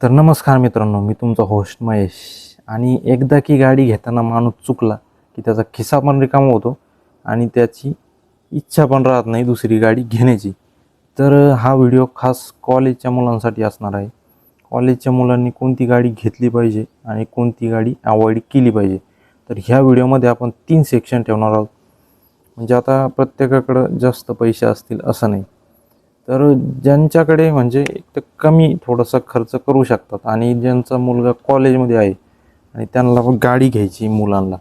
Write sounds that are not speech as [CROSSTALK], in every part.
तर नमस्कार मित्रांनो मी तुमचा होस्ट महेश. आणि एकदा की गाडी घेताना माणूस चुकला की त्याचा खिसा पण रिकामा होतो आणि त्याची इच्छा पण राहत नाही दुसरी गाडी घेण्याची. तर हा व्हिडिओ खास कॉलेजच्या मुलांसाठी असणार आहे. कॉलेजच्या मुलांनी कोणती गाडी घेतली पाहिजे आणि कोणती गाडी अवॉइड केली पाहिजे. तर ह्या व्हिडिओमध्ये आपण तीन सेक्शन ठेवणार आहोत. म्हणजे आता प्रत्येकाकडं जास्त पैसे असतील असं नाही. तर ज्यांच्याकडे म्हणजे एक तर कमी थोडासा खर्च करू शकतात आणि ज्यांचा मुलगा कॉलेजमध्ये आहे आणि त्यांना गाडी घ्यायची मुलांना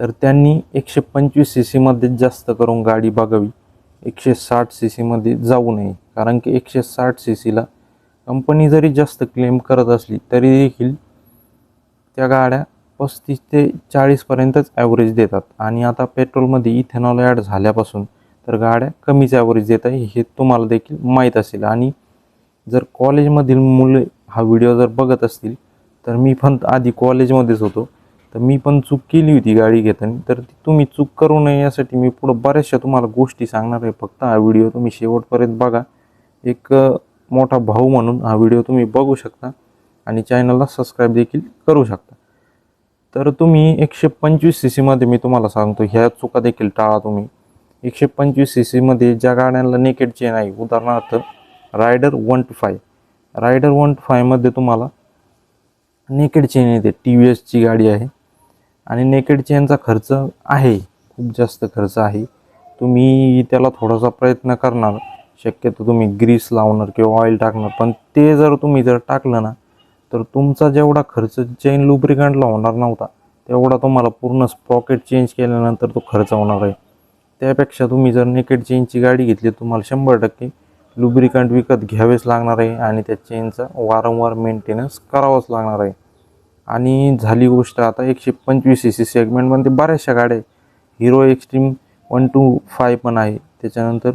तर त्यांनी एकशे पंचवीस सी सीमध्ये जास्त करून गाडी बघावी. एकशे साठ सी सीमध्ये जाऊ नये. कारण की एकशे साठ सी सीला कंपनी जरी जास्त क्लेम करत असली तरी देखील त्या गाड्या पस्तीस ते चाळीसपर्यंतच ॲव्हरेज देतात. आणि आता पेट्रोलमध्ये इथेनॉल ॲड झाल्यापासून तर गाड्या कमीच ॲव्हरेज देत आहे हे तुम्हाला देखील माहीत असेल. आणि जर कॉलेजमधील मुले हा व्हिडिओ जर बघत असतील तर मी पण आधी कॉलेजमध्येच होतो. तर मी पण चूक केली होती गाडी घेताना. तर ती तुम्ही चूक करू नये यासाठी मी पुढं बऱ्याचशा तुम्हाला गोष्टी सांगणार आहे. फक्त हा व्हिडिओ तुम्ही शेवटपर्यंत बघा. एक मोठा भाऊ म्हणून हा व्हिडिओ तुम्ही बघू शकता आणि चॅनलला सबस्क्राईब देखील करू शकता. तर तुम्ही एकशे पंचवीस सी सीमध्ये मी तुम्हाला सांगतो ह्या चुका देखील टाळा तुम्ही. एकशे पंचवीस सी सीमध्ये ज्या गाड्यांना नेकेड चेन आहे उदाहरणार्थ rider one two five rider one two फायमध्ये तुम्हाला नेकेड चेन येते. टी व्ही एसची गाडी आहे. आणि नेकेड चेनचा खर्च आहे. खूप जास्त खर्च आहे. तुम्ही त्याला थोडासा प्रयत्न करणार. शक्यतो तुम्ही ग्रीस लावणार किंवा ऑइल टाकणार. पण ते जर तुम्ही जर टाकलं ना तर तुमचा जेवढा खर्च चेन लुब्रिकंटला होणार नव्हता तेवढा तुम्हाला पूर्ण स्प्रॉकेट चेंज केल्यानंतर तो खर्च होणार आहे. त्यापेक्षा तुम्ही जर नेकेड चेनची गाडी घेतली तुम्हाला शंभर टक्के लुब्रिकंट विकत घ्यावेच लागणार आहे आणि त्या चेनचा वारंवार मेंटेनन्स करावाच लागणार आहे. आणि झाली गोष्ट आता एकशे पंचवीस सी सी सेगमेंटमध्ये बऱ्याचशा गाड्या Hero Xtreme one two five पण आहे. त्याच्यानंतर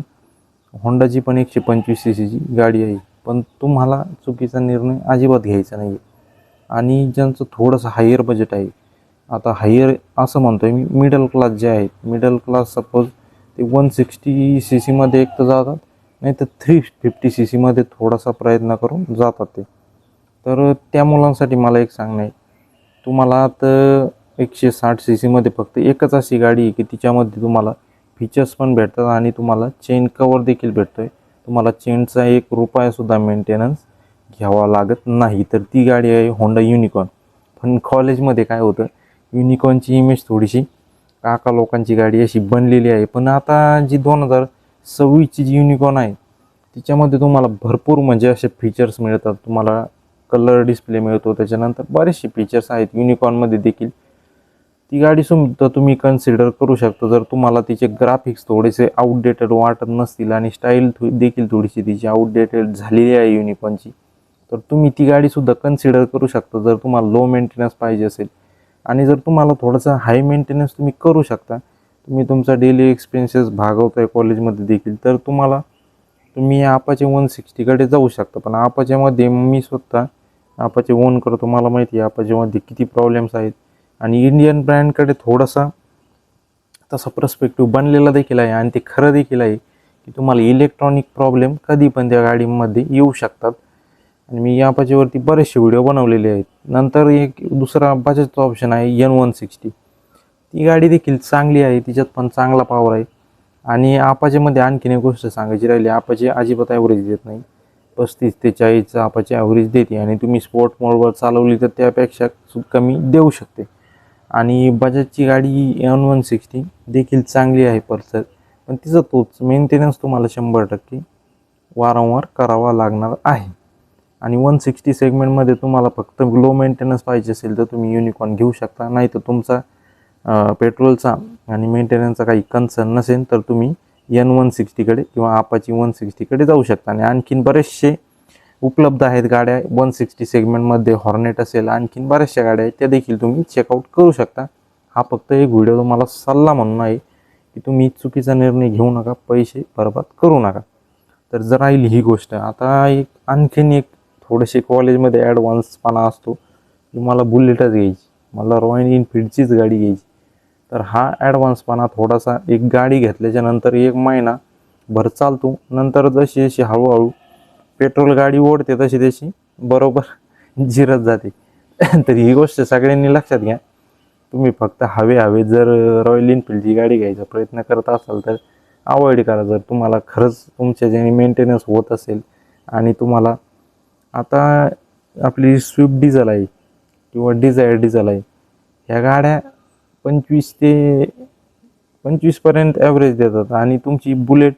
होंडाची पण एकशे पंचवीस सी सीची गाडी आहे. पण तुम्हाला चुकीचा निर्णय अजिबात घ्यायचा नाही आहे आणि ज्यांचं थोडंसं हायर बजेट आहे आता हायर असं म्हणतो आहे मी मिडल क्लास जे आहेत मिडल क्लास सपोज ते वन सिक्स्टी सी सीमध्ये एक तर जातात नाही तर थ्री फिफ्टी सी सीमध्ये थोडासा प्रयत्न करून जातात ते. तर त्या मुलांसाठी मला एक सांगणं आहे. तुम्हाला तर एकशे साठ सी सीमध्ये फक्त एकच अशी गाडी आहे की तिच्यामध्ये तुम्हाला फीचर्स पण भेटतात आणि तुम्हाला चेन कवर देखील भेटतो आहे तुम्हाला चेनचा एक रुपयासुद्धा मेंटेनन्स घ्यावा लागत नाही. तर ती गाडी आहे होंडा युनिकॉर्न पण कॉलेजमध्ये काय होतं युनिकॉर्नची इमेज थोडीशी. काका लोकांची गाडी अशी बनलेली आहे. पण आता जी दोन हजार सव्वीसची जी युनिकॉर्न आहे तिच्यामध्ये तुम्हाला भरपूर म्हणजे असे फीचर्स मिळतात. तुम्हाला कलर डिस्प्ले मिळतो. त्याच्यानंतर बरेचसे फीचर्स आहेत युनिकॉर्नमध्ये देखील. ती गाडी सुद्धा तुम्ही कन्सिडर करू शकता. जर तुम्हाला तिचे ग्राफिक्स थोडेसे आउटडेटेड वाटत नसतील आणि स्टाईल देखील थोडीशी तिची आउटडेटेड झालेली आहे युनिकॉर्नची तर तुम्ही ती गाडीसुद्धा कन्सिडर करू शकता. जर तुम्हाला लो मेंटेनन्स पाहिजे असेल आणि जर तुम्हाला थोडासा हाय मेंटेनन्स तुम्ही करू शकता तुम्ही तुमचा डेली एक्सपेन्सेस भागवताय कॉलेजमध्ये देखील तर तुम्हाला तुम्ही आपाचे वन सिक्स्टीकडे जाऊ शकता. पण आपाच्यामध्ये मी स्वतः आपाचे ओन करतो मला माहिती आहे आपाच्यामध्ये किती प्रॉब्लेम्स आहेत. आणि इंडियन ब्रँडकडे थोडासा तसा पर्स्पेक्टिव्ह बनलेला देखील आहे आणि ते खरं देखील आहे की तुम्हाला इलेक्ट्रॉनिक प्रॉब्लेम कधी पण त्या गाडीमध्ये येऊ शकतात. आणि मी या पाचीवरती बरेचसे व्हिडिओ बनवलेले आहेत. नंतर एक दुसरा बजाजचा ऑप्शन आहे एन वन सिक्स्टी ती गाडी देखील चांगली आहे तिच्यात पण चांगला पॉवर आहे. आणि आपाचेमध्ये आणखीन एक गोष्ट सांगायची राहिली आपाचे अजिबात ॲव्हरेज देत नाही. पस्तीस ते चाळीसचा आपाची ॲव्हरेज देते आणि तुम्ही स्पोर्ट मोडवर चालवली तर त्यापेक्षा कमी देऊ शकते. आणि बजाजची गाडी एन वन सिक्स्टी देखील चांगली आहे पल्सर. पण तिचा तोच मेंटेनन्स तुम्हाला शंभर टक्के वारंवार करावा लागणार आहे. आणि वन सिक्स्टी सेगमेंटमध्ये तुम्हाला फक्त लो मेंटेनन्स पाहिजे असेल तर तुम्ही युनिकॉर्न घेऊ शकता. नाही तर तुमचा पेट्रोलचा आणि मेंटेनन्सचा काही कन्सर्न नसेल तर तुम्ही एन वन सिक्स्टीकडे किंवा आपाची वन सिक्स्टीकडे जाऊ शकता. आणि आणखीन बरेचसे उपलब्ध आहेत गाड्या. वन सिक्स्टी सेगमेंटमध्ये हॉर्नेट असेल आणखीन बऱ्याचशा गाड्या आहेत. त्या देखील तुम्ही चेकआउट करू शकता. हा फक्त एक व्हिडिओ तुम्हाला सल्ला म्हणून आहे की तुम्ही चुकीचा निर्णय घेऊ नका पैसे बर्बाद करू नका. तर जर राहिली ही गोष्ट आता एक आणखीन एक थोडेसे कॉलेजमध्ये ॲडव्हान्सपणा असतो. की मला बुलेटच घ्यायची. मला रॉयल इनफिल्डचीच गाडी घ्यायची. तर हा ॲडव्हान्सपणा थोडासा एक गाडी घेतल्याच्या नंतर एक महिना भर चालतो. नंतर जशी जशी हळूहळू पेट्रोल गाडी ओढते तशी तशी बरोबर [LAUGHS] झिरत जाते. [LAUGHS] तर ही गोष्ट सगळ्यांनी लक्षात घ्या. तुम्ही फक्त हवे हवे जर रॉयल एनफिल्डची गाडी घ्यायचा प्रयत्न करत असाल तर अवॉइड करा. जर तुम्हाला खरंच तुमच्या ज्याने मेंटेनन्स होत असेल आणि तुम्हाला आता आपली स्विफ्ट डिझल आहे किंवा डिझायर डिझल आहे ह्या गाड्या पंचवीस ते पंचवीसपर्यंत ॲव्हरेज देतात आणि तुमची बुलेट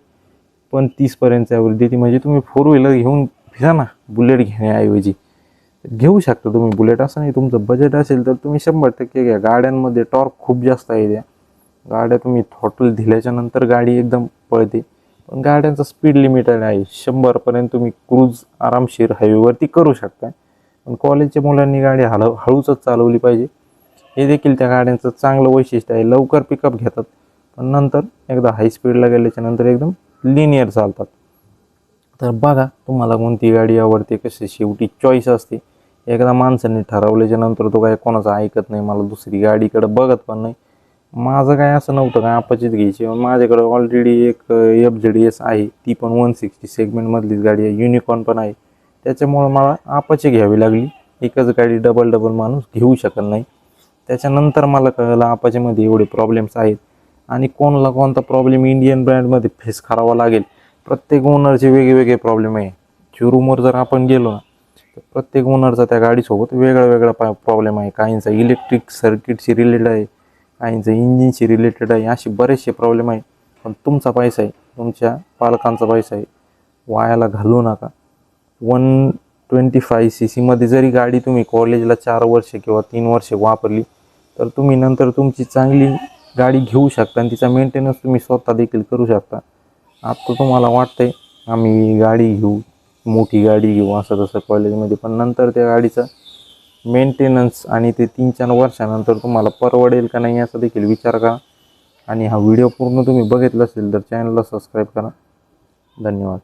पण तीसपर्यंत ॲव्हरेज देते. म्हणजे तुम्ही फोर व्हीलर घेऊन फिरा ना बुलेट घेण्याऐवजी. घेऊ शकता तुम्ही बुलेट असं नाही तुमचं बजेट असेल तर तुम्ही शंभर टक्के घ्या. गाड्यांमध्ये टॉर्क खूप जास्त आहे त्या. गाड्या तुम्ही थॉटल दिल्याच्यानंतर गाडी एकदम पळते. पण गाड्यांचा स्पीड लिमिटेड आहे शंभरपर्यंत तुम्ही क्रूज आरामशीर हायवेवरती करू शकता पण कॉलेजच्या मुलांनी गाडी हळू हळूचच चालवली पाहिजे. हे देखील त्या गाड्यांचं चांगलं वैशिष्ट्य आहे. लवकर पिकअप घेतात. पण नंतर एकदा हाय स्पीडला गेल्याच्यानंतर एकदम लिनियर चालतात. तर बघा तुम्हाला कोणती गाडी आवडते कशी शेवटी चॉईस असते. एकदा माणसाने ठरवल्याच्या नंतर तो काय कोणाचं ऐकत नाही मला दुसरी गाडीकडे बघत पण नाही. माझं काय असं नव्हतं काय आपाचीच घ्यायची. माझ्याकडे ऑलरेडी एक एफ जेड एस आहे. ती पण वन सिक्स्टी सेगमेंटमधलीच गाडी आहे. युनिकॉर्न पण आहे. त्याच्यामुळं मला आपाची घ्यावी लागली. एकच गाडी डबल डबल माणूस घेऊ शकत नाही. त्याच्यानंतर मला कळलं आपाचीमध्ये एवढे प्रॉब्लेम्स आहेत. आणि कोणाला कोणता प्रॉब्लेम इंडियन ब्रँडमध्ये फेस करावा लागेल. प्रत्येक ओनरचे वेगवेगळे प्रॉब्लेम आहे. शोरूमवर जर आपण गेलो ना तर प्रत्येक ओनरचा त्या गाडीसोबत वेगळा वेगळा प्रॉब्लेम आहे. काहींचा इलेक्ट्रिक सर्किटशी रिलेटेड आहे. काहींचं इंजिनशी रिलेटेड आहे असे बरेचसे प्रॉब्लेम आहे. पण तुमचा पैसा आहे तुमच्या पालकांचा पैसा आहे. वायाला घालू नका. वन ट्वेंटी फाय सी सीमध्ये जरी गाडी तुम्ही कॉलेजला चार वर्ष किंवा तीन वर्ष वापरली तर तुम्ही नंतर तुमची चांगली गाडी घेऊ शकता आणि तिचा मेंटेनन्स तुम्ही स्वतः देखील करू शकता. आता तुम्हाला वाटतंय आम्ही गाडी घेऊ मोठी गाडी घेऊ असं तसं कॉलेजमध्ये पण नंतर त्या गाडीचं मेंटेनन्स आणि ते तीन चार वर्षानंतर तुम्हाला परवडेल का नाही याचा देखील विचार करा. आणि हा व्हिडिओ पूर्ण तुम्ही बघितला असेल तर चॅनलला सबस्क्राईब करा. धन्यवाद.